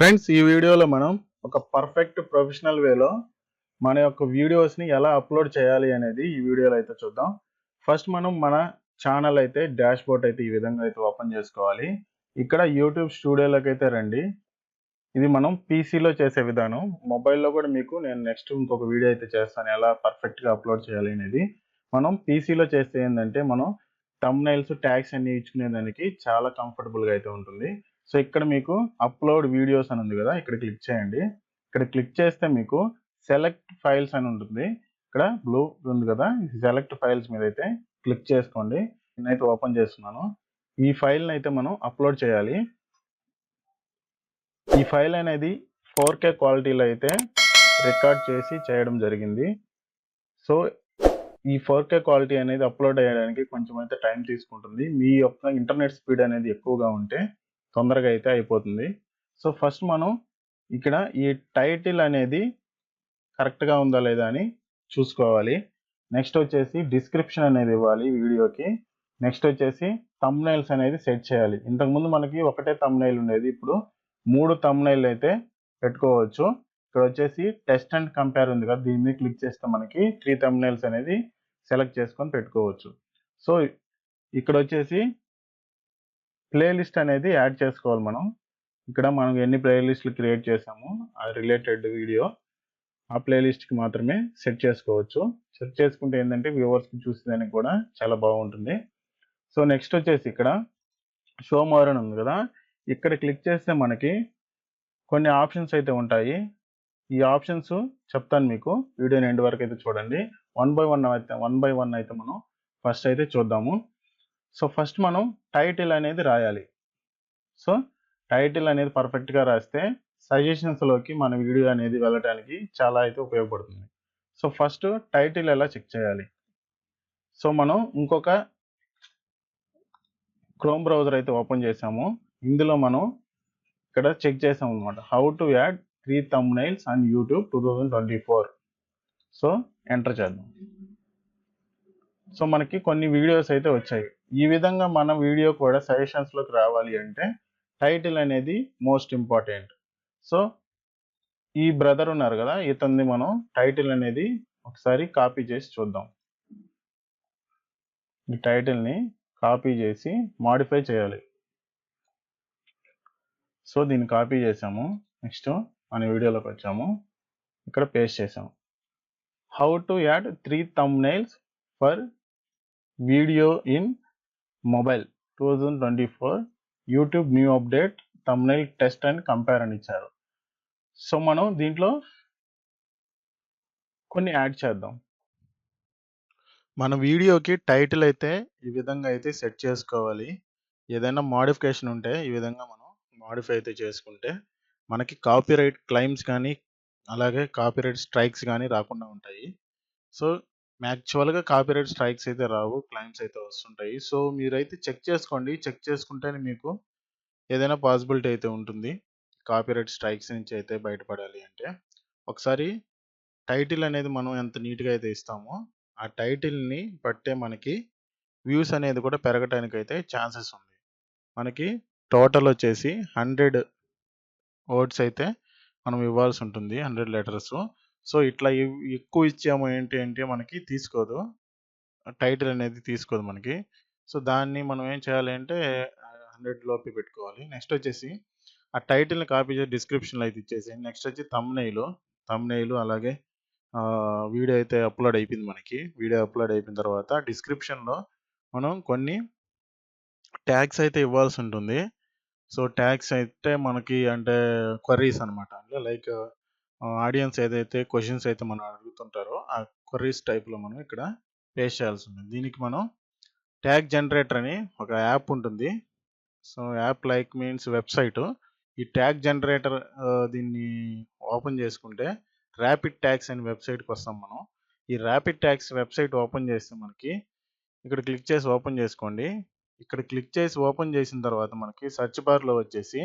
Friends ఈ వీడియోలో మనం ఒక పర్ఫెక్ట్ ప్రొఫెషనల్ వేలో మన యొక్క వీడియోస్ని ఎలా అప్లోడ్ చేయాలి అనేది ఈ వీడియోలో అయితే చూద్దాం. ఫస్ట్ మనం మన ఛానల్ అయితే డాష్ బోర్డ్ అయితే ఈ విధంగా అయితే ఓపెన్ చేసుకోవాలి. ఇక్కడ యూట్యూబ్ స్టూడియోలోకి అయితే రండి. ఇది మనం పీసీలో చేసే విధానం. మొబైల్లో కూడా మీకు నేను నెక్స్ట్ ఇంకొక వీడియో అయితే చేస్తాను ఎలా పర్ఫెక్ట్గా అప్లోడ్ చేయాలి అనేది. మనం పీసీలో చేస్తే ఏంటంటే మనం తమ్నైల్స్ ట్యాగ్స్ అన్ని ఇచ్చుకునే దానికి చాలా కంఫర్టబుల్గా అయితే ఉంటుంది. సో ఇక్కడ మీకు అప్లోడ్ వీడియోస్ అని ఉంది కదా ఇక్కడ క్లిక్ చేయండి. ఇక్కడ క్లిక్ చేస్తే మీకు సెలెక్ట్ ఫైల్స్ అని ఉంటుంది. ఇక్కడ బ్లూ ఉంది కదా సెలెక్ట్ ఫైల్స్ మీద అయితే క్లిక్ చేసుకోండి. నేనైతే ఓపెన్ చేస్తున్నాను. ఈ ఫైల్ని అయితే మనం అప్లోడ్ చేయాలి. ఈ ఫైల్ అనేది ఫోర్ కే క్వాలిటీలో అయితే రికార్డ్ చేసి చేయడం జరిగింది. సో ఈ ఫోర్ కే క్వాలిటీ అనేది అప్లోడ్ అయ్యడానికి కొంచెం అయితే టైం తీసుకుంటుంది. మీ యొక్క ఇంటర్నెట్ స్పీడ్ అనేది ఎక్కువగా ఉంటే తొందరగా అయితే అయిపోతుంది. సో ఫస్ట్ మనం ఇక్కడ ఈ టైటిల్ అనేది కరెక్ట్గా ఉందా లేదా అని చూసుకోవాలి. నెక్స్ట్ వచ్చేసి డిస్క్రిప్షన్ అనేది ఇవ్వాలి వీడియోకి. నెక్స్ట్ వచ్చేసి తమ్నైల్స్ అనేది సెట్ చేయాలి. ఇంతకుముందు మనకి ఒకటే తమ్నైల్ ఉండేది. ఇప్పుడు మూడు తమ్నైల్ అయితే పెట్టుకోవచ్చు. ఇక్కడ వచ్చేసి టెస్ట్ అండ్ కంపేర్ ఉంది కదా దీని మీద క్లిక్ చేస్తే మనకి త్రీ తమ్నైల్స్ అనేది సెలెక్ట్ చేసుకొని పెట్టుకోవచ్చు. సో ఇక్కడ వచ్చేసి ప్లేలిస్ట్ అనేది యాడ్ చేసుకోవాలి మనం. ఇక్కడ మనం ఎన్ని ప్లేలిస్ట్లు క్రియేట్ చేసామో ఆ రిలేటెడ్ వీడియో ఆ ప్లేలిస్ట్కి మాత్రమే సెట్ చేసుకోవచ్చు. సెట్ చేసుకుంటే ఏంటంటే వ్యూవర్స్కి చూసేదానికి కూడా చాలా బాగుంటుంది. సో నెక్స్ట్ వచ్చేసి ఇక్కడ షో మోర్ అని ఉంది కదా ఇక్కడ క్లిక్ చేస్తే మనకి కొన్ని ఆప్షన్స్ అయితే ఉంటాయి. ఈ ఆప్షన్స్ చెప్తాను మీకు. వీడియోని ఎండ్ వరకు అయితే చూడండి. వన్ బై వన్ అయితే వన్ బై వన్ అయితే మనం ఫస్ట్ అయితే చూద్దాము. సో ఫస్ట్ మనం టైటిల్ అనేది రాయాలి. సో టైటిల్ అనేది పర్ఫెక్ట్గా రాస్తే సజెషన్స్లోకి మన వీడియో అనేది వెళ్ళడానికి చాలా అయితే ఉపయోగపడుతుంది. సో ఫస్ట్ టైటిల్ ఎలా చెక్ చేయాలి? సో మనం ఇంకొక క్రోమ్ బ్రౌజర్ అయితే ఓపెన్ చేసాము. ఇందులో మనం ఇక్కడ చెక్ చేసాం అనమాట how to add three thumbnails on YouTube two thousand twenty four so enter చేద్దాం. సో మనకి కొన్ని వీడియోస్ అయితే వచ్చాయి. ఈ విధంగా మన వీడియో కూడా సజెషన్స్లోకి రావాలి అంటే టైటిల్ అనేది మోస్ట్ ఇంపార్టెంట్ సో ఈ బ్రదర్ ఉన్నారు కదా ఇతన్ని మనం టైటిల్ అనేది ఒకసారి కాపీ చేసి చూద్దాం. ఈ టైటిల్ని కాపీ చేసి మాడిఫై చేయాలి. సో దీన్ని కాపీ చేసాము. నెక్స్ట్ మన వీడియోలోకి వచ్చాము. ఇక్కడ పేస్ట్ చేసాము how to add three thumbnails for video in mobile two thousand twenty four YouTube new update thumbnail test and compare అని ఇచ్చారు. సో మనం దీంట్లో కొన్ని యాడ్ చేద్దాం. మన వీడియోకి టైటిల్ అయితే ఈ విధంగా అయితే సెట్ చేసుకోవాలి. ఏదైనా మాడిఫికేషన్ ఉంటే ఈ విధంగా మనం మాడిఫై అయితే చేసుకుంటే మనకి కాపీరైట్ క్లైమ్స్ కానీ అలాగే కాపీరైట్ స్ట్రైక్స్ కానీ రాకుండా ఉంటాయి. సో యాక్చువల్గా కాపీరైట్ స్ట్రైక్స్ అయితే రావు క్లైమ్స్ అయితే వస్తుంటాయి. సో మీరైతే చెక్ చేసుకోండి. చెక్ చేసుకుంటేనే మీకు ఏదైనా పాసిబిలిటీ అయితే ఉంటుంది. కాపీరైట్ స్ట్రైక్స్ నుంచి అయితే బయటపడాలి అంటే. ఒకసారి టైటిల్ అనేది మనం ఎంత నీట్గా అయితే ఇస్తామో ఆ టైటిల్ని బట్టే మనకి వ్యూస్ అనేది కూడా పెరగటానికి అయితే ఛాన్సెస్ ఉంది. మనకి టోటల్ వచ్చేసి హండ్రెడ్ వర్డ్స్ అయితే మనం ఇవ్వాల్సి ఉంటుంది హండ్రెడ్ లెటర్స్. సో ఇట్లా ఎక్కువ ఇచ్చాము ఏంటి అంటే మనకి తీసుకోదు. టైటిల్ అనేది తీసుకోదు మనకి. సో దాన్ని మనం ఏం చేయాలి అంటే హండ్రెడ్ లోపే పెట్టుకోవాలి. నెక్స్ట్ వచ్చేసి ఆ టైటిల్ని కాపీ చేసి డిస్క్రిప్షన్లో అయితే ఇచ్చేసి నెక్స్ట్ వచ్చి తమ్నైలు తమ్నైలు అలాగే వీడియో అయితే అప్లోడ్ అయిపోయింది మనకి. వీడియో అప్లోడ్ అయిపోయిన తర్వాత డిస్క్రిప్షన్లో మనం కొన్ని ట్యాగ్స్ అయితే ఇవ్వాల్సి ఉంటుంది. సో ట్యాగ్స్ అయితే మనకి అంటే క్వరీస్ అనమాట అంటే లైక్ ఆడియన్స్ ఏదైతే క్వశ్చన్స్ అయితే మనం అడుగుతుంటారో ఆ క్వరీస్ టైప్లో మనం ఇక్కడ పేస్ట్ చేయాల్సి ఉంటుంది. దీనికి మనం ట్యాగ్ జనరేటర్ అని ఒక యాప్ ఉంటుంది. So app like means website ఈ ట్యాగ్ జనరేటర్ దీన్ని ఓపెన్ చేసుకుంటే ర్యాపిడ్ ట్యాగ్స్ అనే వెబ్సైట్కి వస్తాం మనం. ఈ ర్యాపిడ్ ట్యాగ్స్ వెబ్సైట్ ఓపెన్ చేస్తే మనకి ఇక్కడ క్లిక్ చేసి ఓపెన్ చేసుకోండి. ఇక్కడ క్లిక్ చేసి ఓపెన్ చేసిన తర్వాత మనకి సెర్చ్ బార్లో వచ్చేసి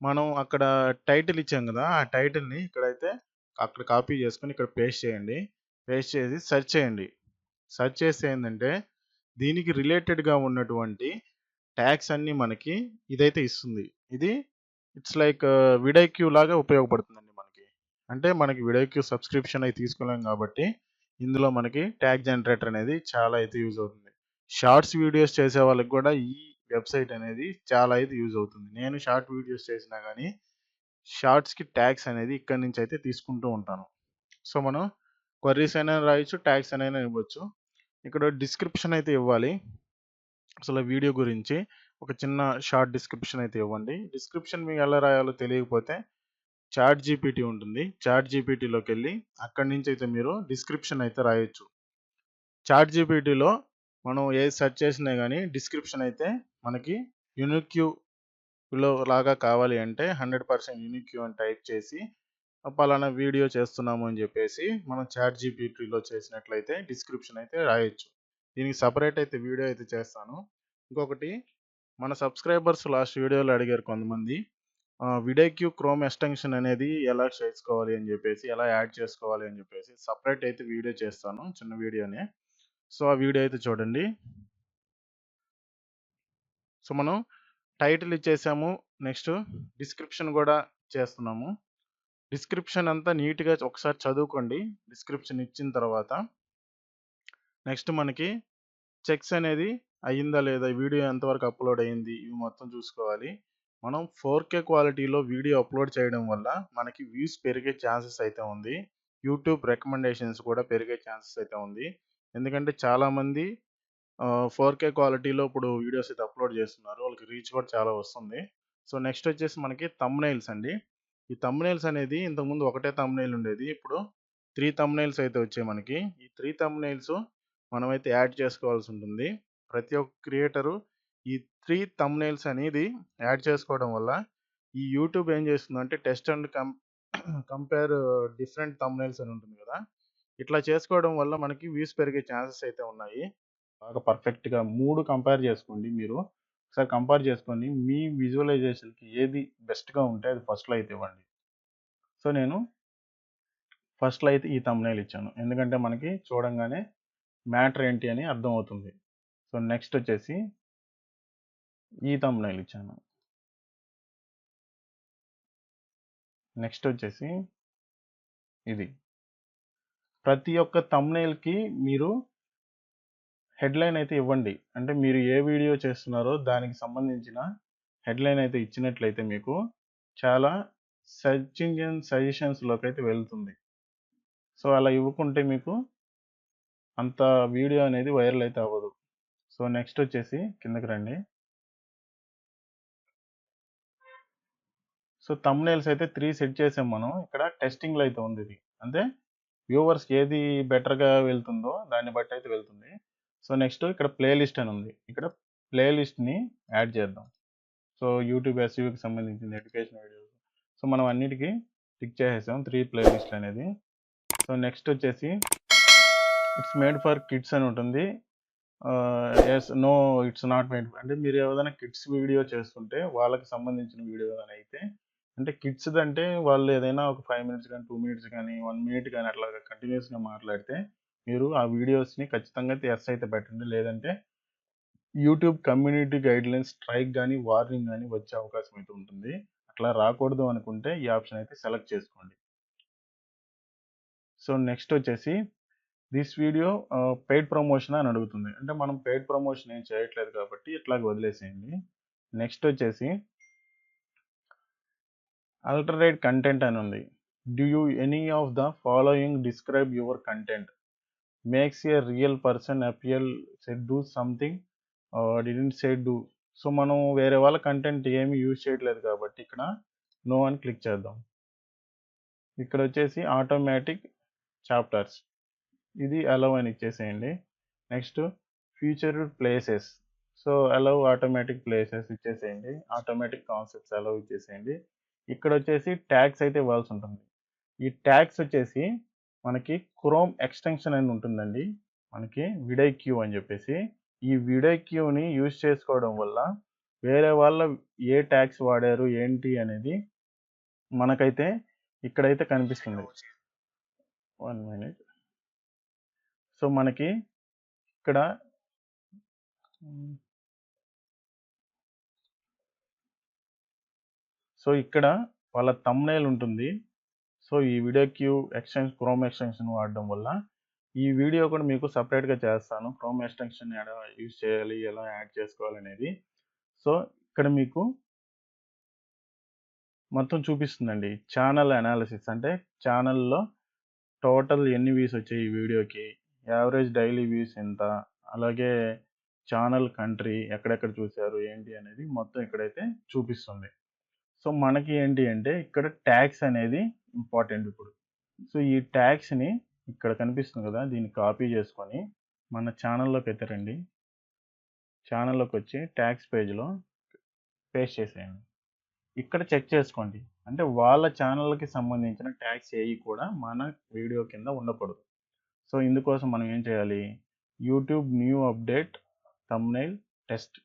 మనం అక్కడ టైటిల్ ఇచ్చాం కదా ఆ టైటిల్ని ఇక్కడైతే అక్కడ కాపీ చేసుకొని ఇక్కడ పేస్ట్ చేయండి పేస్ట్ చేసి సెర్చ్ చేయండి సెర్చ్ చేస్తే ఏంటంటే దీనికి రిలేటెడ్గా ఉన్నటువంటి ట్యాగ్స్ అన్నీ మనకి ఇదైతే ఇస్తుంది ఇది ఇట్స్ లైక్ విడైక్యూ లాగా ఉపయోగపడుతుందండి మనకి. అంటే మనకి విడైక్యూ సబ్స్క్రిప్షన్ అయితే తీసుకోలేం కాబట్టి ఇందులో మనకి ట్యాగ్ జనరేటర్ అనేది చాలా అయితే యూజ్ అవుతుంది. షార్ట్స్ వీడియోస్ చేసే వాళ్ళకి కూడా ఈ వెబ్‌సైట్ అనేది చాలా అయితే యూజ్ అవుతుంది. నేను షార్ట్ వీడియోస్ చేసినా కానీ షార్ట్స్‌కి ట్యాగ్స్ అనేది ఇక్కడి నుంచి అయితే తీసుకుంటూ ఉంటాను. సో, మనం క్వరీస్ అయినా రాయొచ్చు, ట్యాగ్స్ అనైనా ఇవ్వచ్చు. ఇక్కడ డిస్క్రిప్షన్ అయితే ఇవ్వాలి. అసలు వీడియో గురించి ఒక చిన్న షార్ట్ డిస్క్రిప్షన్ అయితే ఇవ్వండి. డిస్క్రిప్షన్ మీకు ఎలా రాయాలో తెలియకపోతే చాట్ జీపీటీ ఉంటుంది. చాట్ జీపీటీలోకి వెళ్ళి అక్కడి నుంచి అయితే మీరు డిస్క్రిప్షన్ అయితే రాయొచ్చు. చాట్ జీపీటీలో మనం ఏది సెర్చ్ చేసినా కానీ డిస్క్రిప్షన్ అయితే మనకి యూనిక్యూలో లాగా కావాలి అంటే 100% యూనిక్యూ అని టైప్ చేసి పలానా వీడియో చేస్తున్నాము అని చెప్పేసి మనం చాట్ జీపీటీలో చేసినట్లయితే డిస్క్రిప్షన్ అయితే రాయొచ్చు. దీనికి సపరేట్ అయితే వీడియో అయితే చేస్తాను. ఇంకొకటి మన సబ్స్క్రైబర్స్ లాస్ట్ వీడియోలో అడిగారు కొంతమంది. విడేక్యూ క్రోమ్ ఎక్స్‌టెన్షన్ అనేది ఎలా చేసుకోవాలి అని చెప్పేసి, ఎలా యాడ్ చేసుకోవాలి అని చెప్పేసి సపరేట్ అయితే వీడియో చేస్తాను. చిన్న వీడియోనే. సో, ఆ వీడియో అయితే చూడండి. సో, మనం టైటిల్ ఇచ్చేసాము. నెక్స్ట్ డిస్క్రిప్షన్ కూడా చేస్తున్నాము. డిస్క్రిప్షన్ అంతా నీట్‌గా ఒకసారి చదువుకోండి. డిస్క్రిప్షన్ ఇచ్చిన తర్వాత నెక్స్ట్ మనకి చెక్స్ అనేది అయిందా లేదా? వీడియో ఎంతవరకు అప్‌లోడ్ అయింది? ఇవి మొత్తం చూసుకోవాలి. మనం ఫోర్ కే క్వాలిటీలో వీడియో అప్‌లోడ్ చేయడం వల్ల మనకి వ్యూస్ పెరిగే ఛాన్సెస్ అయితే ఉంది. యూట్యూబ్ రికమెండేషన్స్ కూడా పెరిగే ఛాన్సెస్ అయితే ఉంది. ఎందుకంటే చాలామంది ఫోర్ కే క్వాలిటీలో ఇప్పుడు వీడియోస్ అయితే అప్‌లోడ్ చేస్తున్నారు. వాళ్ళకి రీచ్ కూడా చాలా వస్తుంది. సో, నెక్స్ట్ వచ్చేసి మనకి తమ్నైల్స్ అండి. ఈ తమ్నైల్స్ అనేది ఇంతకుముందు ఒకటే తమ్నైల్ ఉండేది. ఇప్పుడు త్రీ తమ్నైల్స్ అయితే వచ్చాయి మనకి. ఈ త్రీ తమ్నైల్స్ మనమైతే యాడ్ చేసుకోవాల్సి ఉంటుంది. ప్రతి ఒక్క క్రియేటరు ఈ త్రీ తమ్నైల్స్ అనేది యాడ్ చేసుకోవడం వల్ల ఈ యూట్యూబ్ ఏం చేస్తుందంటే test and com compare different thumbnails అని ఉంటుంది కదా! ఇట్లా చేసుకోవడం వల్ల మనకి వ్యూస్ పెరిగే ఛాన్సెస్ అయితే ఉన్నాయి. బాగా పర్ఫెక్ట్‌గా మూడు కంపేర్ చేసుకోండి మీరు. ఒకసారి కంపేర్ చేసుకొని మీ విజువలైజేషన్‌కి ఏది బెస్ట్‌గా ఉంటే అది ఫస్ట్‌లో అయితే ఇవ్వండి. సో, నేను ఫస్ట్‌లో అయితే ఈ థంబ్‌నెయిల్ ఇచ్చాను. ఎందుకంటే మనకి చూడంగానే మ్యాటర్ ఏంటి అని అర్థమవుతుంది. సో, నెక్స్ట్ వచ్చేసి ఈ థంబ్‌నెయిల్ ఇచ్చాను. నెక్స్ట్ వచ్చేసి ఇది. ప్రతి ఒక్క తమ్నైల్కి మీరు హెడ్‌లైన్ అయితే ఇవ్వండి. అంటే మీరు ఏ వీడియో చేస్తున్నారో దానికి సంబంధించిన హెడ్‌లైన్ అయితే ఇచ్చినట్లయితే మీకు చాలా సెర్చ్ ఇంజిన్ అయితే వెళ్తుంది. సో, అలా ఇవ్వకుంటే మీకు అంత వీడియో అనేది వైరల్ అయితే అవ్వదు. సో, నెక్స్ట్ వచ్చేసి కిందకి రండి. సో, తమ్నేల్స్ అయితే త్రీ సెట్ చేసాం మనం. ఇక్కడ టెస్టింగ్‌లో అయితే ఉంది ఇది. అంటే వ్యూవర్స్‌కి ఏది బెటర్‌గా వెళ్తుందో దాన్ని బట్టి అయితే వెళ్తుంది. సో, నెక్స్ట్ ఇక్కడ ప్లేలిస్ట్ అని ఉంది. ఇక్కడ ప్లేలిస్ట్ని యాడ్ చేద్దాం. సో, యూట్యూబ్ ఎస్యూకి సంబంధించింది ఎడ్యుకేషన్ వీడియోస్. సో, మనం అన్నిటికీ టిక్ చేసేసాం త్రీ ప్లేలిస్ట్లు అనేది. సో, నెక్స్ట్ వచ్చేసి ఇట్స్ మేడ్ ఫర్ కిడ్స్ అని ఉంటుంది. Yes no it's not made అంటే మీరు ఏదైనా కిడ్స్ వీడియో చేస్తుంటే వాళ్ళకి సంబంధించిన వీడియో ఏదైనా అయితే అంటే కిడ్స్‌దంటే వాళ్ళు ఏదైనా ఒక ఫైవ్ మినిట్స్ కానీ టూ మినిట్స్ కానీ వన్ మినిట్ కానీ అట్లాగా కంటిన్యూస్గా మాట్లాడితే మీరు ఆ వీడియోస్‌ని ఖచ్చితంగా ఎస్ అయితే పెట్టండి. లేదంటే యూట్యూబ్ కమ్యూనిటీ గైడ్‌లైన్స్ స్ట్రైక్ కానీ వార్నింగ్ కానీ వచ్చే అవకాశం అయితే ఉంటుంది. అట్లా రాకూడదు అనుకుంటే ఈ ఆప్షన్ అయితే సెలెక్ట్ చేసుకోండి. సో, నెక్స్ట్ వచ్చేసి దిస్ వీడియో పెయిడ్ ప్రమోషన్ అని అడుగుతుంది. అంటే మనం పెయిడ్ ప్రమోషన్ ఏం చేయట్లేదు కాబట్టి ఇట్లాగ వదిలేసేయండి. నెక్స్ట్ వచ్చేసి అల్టరేట్ కంటెంట్ అని ఉంది. Do you any of the following describe your content makes a real person appeal said do something didn't didn't do. So, మనం వేరే వాళ్ళ కంటెంట్ ఏమి యూజ్ చేయట్లేదు కాబట్టి ఇక్కడ నో అని క్లిక్ చేద్దాం. ఇక్కడ వచ్చేసి ఆటోమేటిక్ చాప్టర్స్ ఇది అలవ్ అని ఇచ్చేసేయండి. Next future places. So, allow automatic places ఇచ్చేసేయండి. ఆటోమేటిక్ కాన్సెప్ట్స్ అలవ్ ఇచ్చేసేయండి. ఇక్కడ వచ్చేసి ట్యాక్స్ అయితే ఇవ్వాల్సి ఉంటుంది. ఈ ట్యాక్స్ వచ్చేసి మనకి క్రోమ్ ఎక్స్‌టెన్షన్ అని ఉంటుందండి. మనకి విడైక్యూ అని చెప్పేసి. ఈ విడైక్యూని యూజ్ చేసుకోవడం వల్ల వేరే వాళ్ళ ఏ ట్యాగ్స్ వాడారు ఏంటి అనేది మనకైతే ఇక్కడైతే కనిపిస్తుంది. One minute. సో, మనకి ఇక్కడ సో ఇక్కడ వాళ్ళ తమ్నేల్ ఉంటుంది. సో ఈ video queue extension Chrome extension వాడడం వల్ల ఈ వీడియో కూడా మీకు సపరేట్గా చేస్తాను. క్రోమ్ ఎక్స్‌టెన్షన్ ఎలా యూజ్ చేయాలి? ఎలా యాడ్ చేసుకోవాలనేది. సో ఇక్కడ మీకు మొత్తం చూపిస్తుందండి. ఛానల్ అనాలిసిస్ అంటే ఛానల్‌లో టోటల్ ఎన్ని వ్యూస్ వచ్చాయి ఈ వీడియోకి? యావరేజ్ డైలీ వ్యూస్ ఎంత? అలాగే ఛానల్ కంట్రీ ఎక్కడెక్కడ చూసారు? ఏంటి అనేది మొత్తం ఇక్కడైతే చూపిస్తుంది. సో మనకి ఏంటి అంటే ఇక్కడ ట్యాక్స్ అనేది ఇంపార్టెంట్ ఇప్పుడు. సో ఈ ట్యాగ్స్‌ని ఇక్కడ కనిపిస్తుంది కదా! దీన్ని కాపీ చేసుకొని మన ఛానల్లోకి ఛానల్‌లోకైతే రండి. ఛానల్‌లోకొచ్చి ట్యాక్స్ పేజ్‌లో పేస్ట్ చేసేయండి. ఇక్కడ చెక్ చేసుకోండి. అంటే వాళ్ళ ఛానల్‌కి సంబంధించిన ట్యాక్స్ ఏవి కూడా మన వీడియో కింద ఉండకూడదు. సో ఇందుకోసం మనం ఏం చేయాలి? YouTube new update thumbnail test.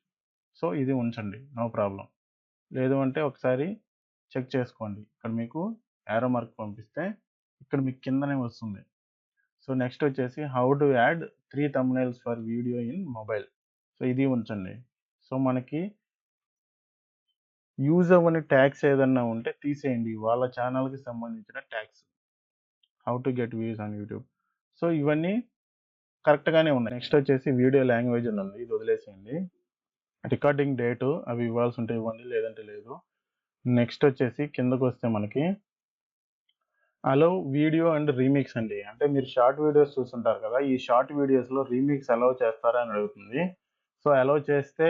So ఇది ఉంచండి. నో ప్రాబ్లం లేదు అంటే ఒకసారి చెక్ చేసుకోండి. ఇక్కడ మీకు యారో మార్క్ పంపిస్తే ఇక్కడ మీకు కిందనే వస్తుంది. సో నెక్స్ట్ వచ్చేసి how to add three thumbnails for video in mobile. So ఇది ఉంచండి. సో మనకి యూజ్ అవ్వని ట్యాక్స్ ఏదన్నా ఉంటే తీసేయండి. వాళ్ళ ఛానల్‌కి సంబంధించిన tags how to get views on YouTube. So ఇవన్నీ కరెక్ట్‌గానే ఉన్నాయి. నెక్స్ట్ వచ్చేసి వీడియో లాంగ్వేజ్ అని ఉంది. ఇది వదిలేసేయండి. రికార్డింగ్ డేటు అవి ఇవ్వాల్సి ఉంటే ఇవ్వండి. లేదంటే లేదు. నెక్స్ట్ వచ్చేసి కిందకొస్తే మనకి అలౌ వీడియో అండ్ రీమిక్స్ అండి. అంటే మీరు షార్ట్ వీడియోస్ చూస్తుంటారు కదా! ఈ షార్ట్ వీడియోస్‌లో రీమిక్స్ అలౌ చేస్తారా అని అడుగుతుంది. సో అలౌ చేస్తే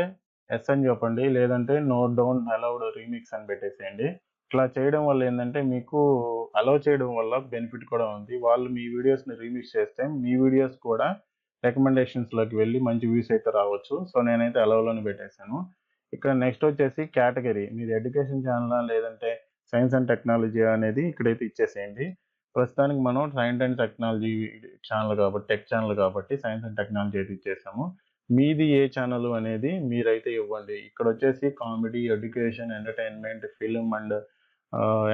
ఎస్ అని చెప్పండి. లేదంటే నో డౌన్ అలౌడ్ రీమిక్స్ అని పెట్టేసేయండి. ఇట్లా చేయడం వల్ల ఏంటంటే మీకు అలౌ చేయడం వల్ల బెనిఫిట్ కూడా ఉంది. వాళ్ళు మీ వీడియోస్‌ని రీమిక్స్ చేస్తే మీ వీడియోస్ కూడా రికమెండేషన్స్‌లోకి వెళ్ళి మంచి వ్యూస్ అయితే రావచ్చు. సో నేనైతే అలౌలోని పెట్టేసాను. ఇక్కడ నెక్స్ట్ వచ్చేసి కేటగిరీ మీది ఎడ్యుకేషన్ ఛానలా? లేదంటే సైన్స్ అండ్ టెక్నాలజీ అనేది ఇక్కడైతే ఇచ్చేసేయండి. ప్రస్తుతానికి మనం సైన్స్ అండ్ టెక్నాలజీ ఛానల్ కాబట్టి టెక్ ఛానల్ కాబట్టి సైన్స్ అండ్ టెక్నాలజీ అయితే ఇచ్చేసాము. మీది ఏ ఛానల్ అనేది మీరైతే ఇవ్వండి. ఇక్కడ వచ్చేసి comedy, education, entertainment, film and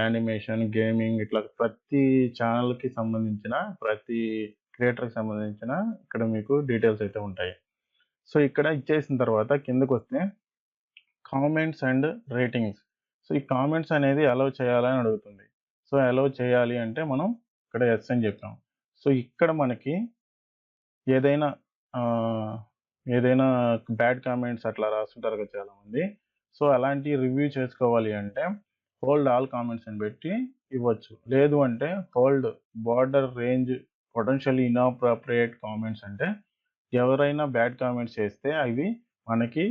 animation, gaming ఇట్లా ప్రతి ఛానల్‌కి సంబంధించిన ప్రతి క్రియేటర్‌కి సంబంధించిన ఇక్కడ మీకు డీటెయిల్స్ అయితే ఉంటాయి. సో ఇక్కడ ఇచ్చేసిన తర్వాత కిందకొస్తే కామెంట్స్ అండ్ రేటింగ్స్. సో ఈ కామెంట్స్ అనేది అలౌ చేయాలని అడుగుతుంది. సో అలౌ చేయాలి అంటే మనం ఇక్కడ ఎస్ అని చెప్పాం. సో ఇక్కడ మనకి ఏదైనా ఏదైనా బ్యాడ్ కామెంట్స్ అట్లా రాస్తుంటారు కదా చాలామంది. సో అలాంటి రివ్యూ చేసుకోవాలి అంటే హోల్డ్ ఆల్ కామెంట్స్ అని పెట్టి ఇవ్వచ్చు. లేదు అంటే hold border range potentially inappropriate comments అంటే ఎవరైనా బ్యాడ్ కామెంట్స్ చేస్తే అవి మనకి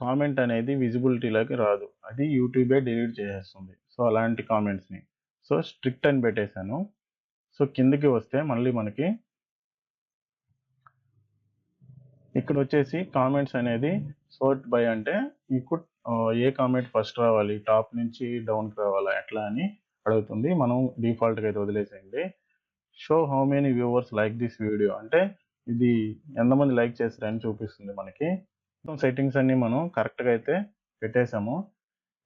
కామెంట్ అనేది విజిబిలిటీలోకి రాదు. అది యూట్యూబే డిలీట్ చేసేస్తుంది. సో అలాంటి కామెంట్స్‌ని. సో స్ట్రిక్ట్ అని పెట్టేసాను. సో కిందకి వస్తే మళ్ళీ మనకి ఇక్కడ వచ్చేసి కామెంట్స్ అనేది సోర్ట్ బై అంటే మీకు ఏ కామెంట్ ఫస్ట్ రావాలి? టాప్ నుంచి డౌన్‌కి రావాలా? ఎట్లా అని అడుగుతుంది. మనం డిఫాల్ట్‌గా అయితే వదిలేసేయండి. Show how many viewers like this video అంటే ఇది ఎంతమంది లైక్ చేశారని చూపిస్తుంది మనకి. సెట్టింగ్స్ అన్నీ మనం కరెక్ట్‌గా అయితే పెట్టేసాము.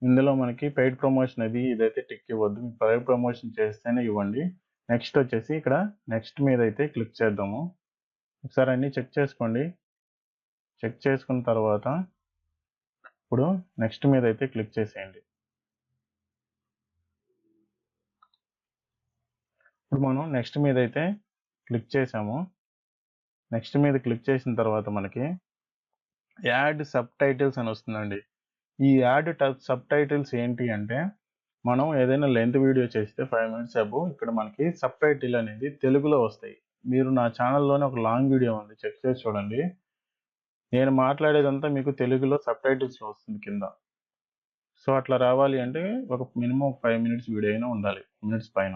ఇందులో మనకి పెయిడ్ ప్రమోషన్ అది ఇదైతే టిక్ ఇవ్వద్దు. పెయిడ్ ప్రమోషన్ చేస్తేనే ఇవ్వండి. నెక్స్ట్ వచ్చేసి ఇక్కడ నెక్స్ట్ మీద అయితే క్లిక్ చేద్దాము. ఒకసారి అన్నీ చెక్ చేసుకోండి. చెక్ చేసుకున్న తర్వాత ఇప్పుడు నెక్స్ట్ మీద అయితే క్లిక్ చేసేయండి. ఇప్పుడు మనం నెక్స్ట్ మీద అయితే క్లిక్ చేసాము. నెక్స్ట్ మీద క్లిక్ చేసిన తర్వాత మనకి యాడ్ సబ్‌టైటిల్స్ అని వస్తుందండి. ఈ యాడ్ సబ్ సబ్‌టైటిల్స్ ఏంటి అంటే మనం ఏదైనా లెంత్ వీడియో చేస్తే ఫైవ్ మినిట్స్ అబోవ్ ఇక్కడ మనకి సబ్‌టైటిల్ అనేది తెలుగులో వస్తాయి. మీరు నా ఛానల్‌లోనే ఒక లాంగ్ వీడియో ఉంది. చెక్ చేసి చూడండి. నేను మాట్లాడేదంతా మీకు తెలుగులో సబ్‌టైటిల్స్‌లో వస్తుంది కింద. సో అట్లా రావాలి అంటే ఒక మినిమం ఫైవ్ మినిట్స్ వీడియో అయినా ఉండాలి. మినిట్స్ పైన.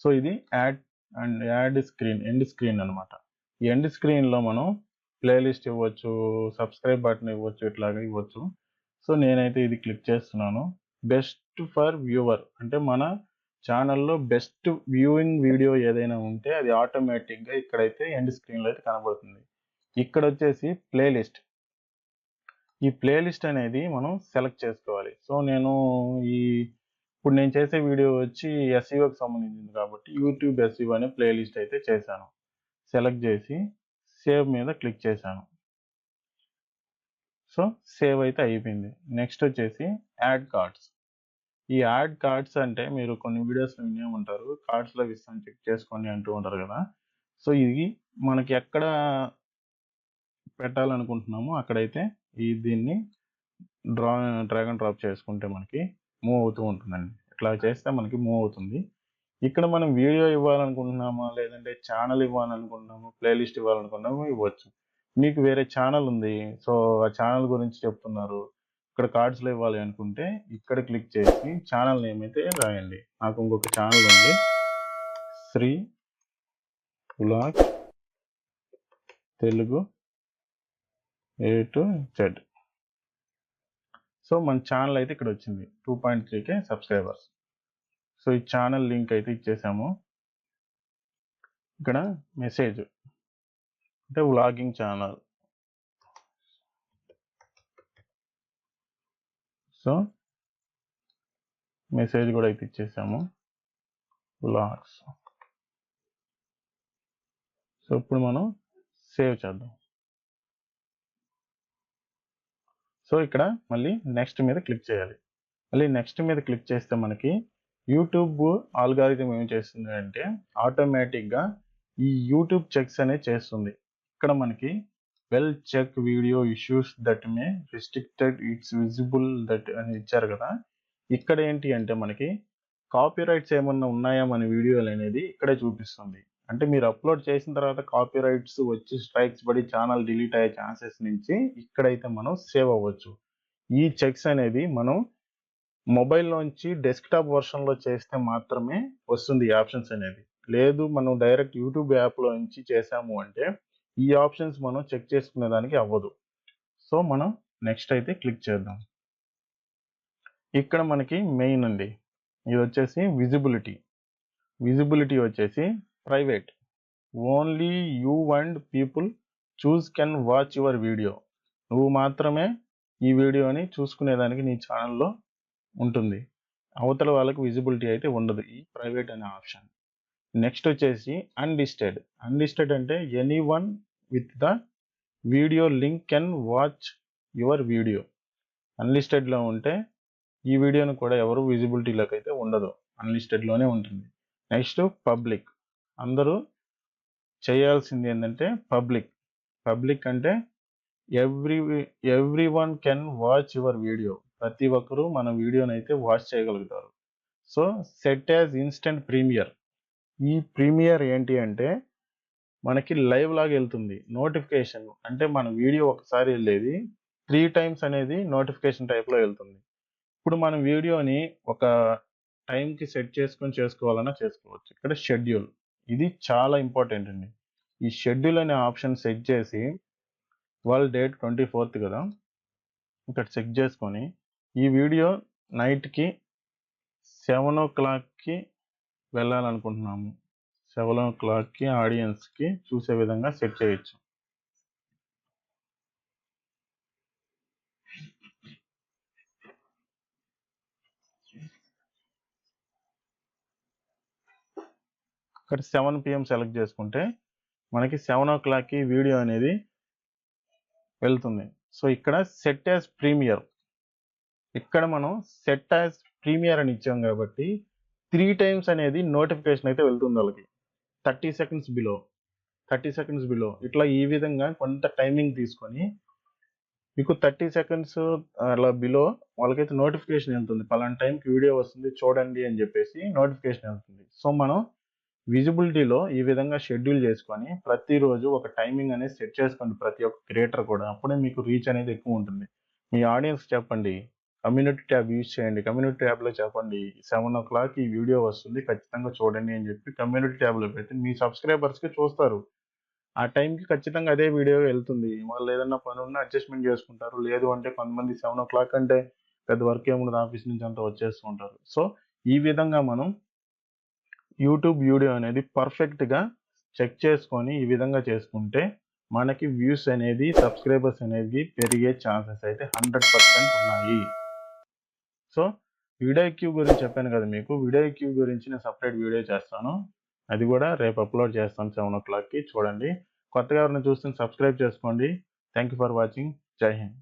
సో ఇది add and add screen end screen అన్నమాట. ఈ ఎండ్ స్క్రీన్‌లో మనం ప్లేలిస్ట్ ఇవ్వచ్చు. సబ్‌స్క్రైబ్ బటన్ ఇవ్వచ్చు. ఇట్లాగా ఇవ్వచ్చు. సో నేనైతే ఇది క్లిక్ చేస్తున్నాను. బెస్ట్ ఫర్ వ్యూవర్ అంటే మన ఛానల్‌లో బెస్ట్ వ్యూయింగ్ వీడియో ఏదైనా ఉంటే అది ఆటోమేటిక్‌గా ఇక్కడైతే ఎండ్ స్క్రీన్‌లో అయితే కనబడుతుంది. ఇక్కడ వచ్చేసి ప్లేలిస్ట్ ఈ ప్లేలిస్ట్ అనేది మనం సెలెక్ట్ చేసుకోవాలి. సో నేను ఈ ఇప్పుడు నేను చేసే వీడియో వచ్చి ఎస్‌ఈఓకి సంబంధించింది కాబట్టి యూట్యూబ్ ఎస్‌ఈఓ అనే ప్లేలిస్ట్ అయితే చేశాను. సెలెక్ట్ చేసి సేవ్ మీద క్లిక్ చేశాను. సో సేవ్ అయితే అయిపోయింది. నెక్స్ట్ వచ్చేసి యాడ్ కార్డ్స్. ఈ యాడ్ కార్డ్స్ అంటే మీరు కొన్ని వీడియోస్‌లో వినే ఉంటారు. కార్డ్స్‌లో ఇస్తాను చెక్ చేసుకోండి అంటూ ఉంటారు కదా సో, ఇది మనకి ఎక్కడ పెట్టాలనుకుంటున్నామో అక్కడైతే ఈ దీన్ని డ్రా డ్రాగ్ అండ్ డ్రాప్ చేసుకుంటే మనకి మూవ్ అవుతూ ఉంటుందండి. ఇట్లా చేస్తే మనకి మూవ్ అవుతుంది. ఇక్కడ మనం వీడియో ఇవ్వాలనుకుంటున్నామా? లేదంటే ఛానల్ ఇవ్వాలనుకుంటున్నాము ప్లేలిస్ట్ ఇవ్వాలనుకుంటున్నాము ఇవ్వచ్చు. మీకు వేరే ఛానల్ ఉంది. సో, ఆ ఛానల్ గురించి చెప్తున్నారు. ఇక్కడ కార్డ్స్‌లో ఇవ్వాలి అనుకుంటే ఇక్కడ క్లిక్ చేసి ఛానల్ నేమ్ అయితే రాయండి. నాకు ఇంకొక ఛానల్ ఉంది. Shri vlogs Telugu A to Z. So, మన ఛానల్ అయితే ఇక్కడ వచ్చింది two point three K subscribers. So, ఈ ఛానల్ లింక్ అయితే ఇచ్చేసాము. ఇక్కడ మెసేజ్. అంటే వ్లాగింగ్ ఛానల్ సో మెసేజ్ కూడా అయితే ఇచ్చేసాము. వ్లాగ్స్. సో, ఇప్పుడు మనం సేవ్ చేద్దాం. సో, ఇక్కడ మళ్ళీ నెక్స్ట్ మీద క్లిక్ చేయాలి. మళ్ళీ నెక్స్ట్ మీద క్లిక్ చేస్తే మనకి యూట్యూబ్ ఆల్గారిథం ఏం చేస్తుంది అంటే ఆటోమేటిక్‌గా ఈ యూట్యూబ్ చెక్స్ అనేది చేస్తుంది. ఇక్కడ మనకి we'll check video issues that may restricted its visible that అని ఇచ్చారు కదా ఇక్కడ ఏంటి అంటే మనకి కాపీరైట్స్ ఏమన్నా ఉన్నాయా మన వీడియోలు అనేది ఇక్కడే చూపిస్తుంది. అంటే మీరు అప్‌లోడ్ చేసిన తర్వాత కాపీరైట్స్ వచ్చి స్ట్రైక్స్ పడి ఛానల్ డిలీట్ అయ్యే ఛాన్సెస్ నుంచి ఇక్కడైతే మనం సేవ్ అవ్వచ్చు. ఈ చెక్స్ అనేది మనం మొబైల్‌లోంచి డెస్క్‌టాప్ వెర్షన్‌లో చేస్తే మాత్రమే వస్తుంది ఈ ఆప్షన్స్ అనేది. లేదు మనం డైరెక్ట్ యూట్యూబ్ యాప్‌లో నుంచి చేసాము అంటే ఈ ఆప్షన్స్ మనం చెక్ చేసుకునే దానికి అవ్వదు. సో, మనం నెక్స్ట్ అయితే క్లిక్ చేద్దాం. ఇక్కడ మనకి మెయిన్ అండి. ఇదొచ్చేసి విజిబిలిటీ. విజిబిలిటీ వచ్చేసి private. Only you and people choose can watch your video. నువ్వు మాత్రమే ఈ వీడియోని చూసుకునేదానికి నీ ఛానల్లో ఉంటుంది. అవతల వాళ్ళకి విజిబిలిటీ అయితే ఉండదు. ఈ ప్రైవేట్ అనే ఆప్షన్. నెక్స్ట్ వచ్చేసి అన్‌లిస్టెడ్. అన్‌లిస్టెడ్ అంటే anyone with the video link can watch your video. అన్‌లిస్టెడ్‌లో ఉంటే ఈ వీడియోను కూడా ఎవరు విజిబిలిటీలోకి అయితే ఉండదు. అన్‌లిస్టెడ్‌లోనే ఉంటుంది. Next public. అందరూ చేయాల్సింది ఏంటంటే పబ్లిక్. పబ్లిక్ అంటే every everyone can watch your video. ప్రతి ఒక్కరు మన అయితే వాచ్ చేయగలుగుతారు. So, set as instant premiere. ఈ ప్రీమియర్ ఏంటి అంటే మనకి లైవ్ లాగా వెళ్తుంది నోటిఫికేషన్ అంటే మన వీడియో ఒకసారి వెళ్ళేది త్రీ టైమ్స్ అనేది నోటిఫికేషన్ టైప్‌లో వెళ్తుంది ఇప్పుడు మనం వీడియోని ఒక టైంకి సెట్ చేసుకొని చేసుకోవాలన్నా చేసుకోవచ్చు. ఇక్కడ షెడ్యూల్. ఇది చాలా ఇంపార్టెంట్ అండి. ఈ షెడ్యూల్ అనే ఆప్షన్ సెట్ చేసి ఇవాళ డేట్ ట్వంటీ ఫోర్త్ కదా ఇక్కడ చెక్ చేసుకొని ఈ వీడియో నైట్‌కి 7:00కి వెళ్ళాలనుకుంటున్నాము. 7:00కి ఆడియన్స్‌కి చూసే విధంగా సెట్ చేయొచ్చు. ఇక్కడ సెవెన్ పిఎం సెలెక్ట్ చేసుకుంటే మనకి 7:00కి వీడియో అనేది వెళ్తుంది. సో, ఇక్కడ సెట్ యాజ్ ప్రీమియర్. ఇక్కడ మనం సెట్ యాజ్ ప్రీమియర్ అని ఇచ్చాం కాబట్టి త్రీ టైమ్స్ అనేది నోటిఫికేషన్ అయితే వెళ్తుంది వాళ్ళకి. 30 సెకండ్స్ బిలో. 30 seconds below. ఇట్లా ఈ విధంగా కొంత టైమింగ్ తీసుకొని మీకు 30 సెకండ్స్ అలా బిలో వాళ్ళకైతే నోటిఫికేషన్ వెళ్తుంది పలానా టైంకి వీడియో వస్తుంది చూడండి అని చెప్పేసి నోటిఫికేషన్ వెళ్తుంది సో, మనం విజిబిలిటీలో ఈ విధంగా షెడ్యూల్ చేసుకొని ప్రతిరోజు ఒక టైమింగ్ అనేది సెట్ చేసుకోండి ప్రతి ఒక్క క్రియేటర్ కూడా. అప్పుడే మీకు రీచ్ అనేది ఎక్కువ ఉంటుంది. మీ ఆడియన్స్ చెప్పండి. కమ్యూనిటీ ట్యాబ్ యూజ్ చేయండి. కమ్యూనిటీ ట్యాబ్‌లో చెప్పండి. 7:00కి ఈ వీడియో వస్తుంది ఖచ్చితంగా చూడండి అని చెప్పి కమ్యూనిటీ ట్యాబ్‌లో పెడితే మీ సబ్‌స్క్రైబర్స్‌కి చూస్తారు. ఆ టైంకి ఖచ్చితంగా అదే వీడియో వెళ్తుంది వాళ్ళు ఏదన్నా పనున్నా అడ్జస్ట్‌మెంట్ చేసుకుంటారు. లేదు అంటే కొంతమంది 7:00 అంటే పెద్ద వర్క్ ఏముండదు ఆఫీస్ నుంచి అంతా వచ్చేస్తూ ఉంటారు. సో, ఈ విధంగా మనం యూట్యూబ్ వీడియో అనేది పర్ఫెక్ట్‌గా చెక్ చేసుకొని ఈ విధంగా చేసుకుంటే మనకి వ్యూస్ అనేది సబ్‌స్క్రైబర్స్ అనేది పెరిగే ఛాన్సెస్ అయితే 100% ఉన్నాయి. సో, వీడియోక్యూ గురించి చెప్పాను కదా మీకు. వీడియో క్యూ గురించి నేను సపరేట్ వీడియో చేస్తాను. అది కూడా రేపు అప్‌లోడ్ చేస్తాను 7:00కి చూడండి. కొత్తగా ఎవరైనా చూస్తే సబ్‌స్క్రైబ్ చేసుకోండి. Thank you for watching. జై హింద్.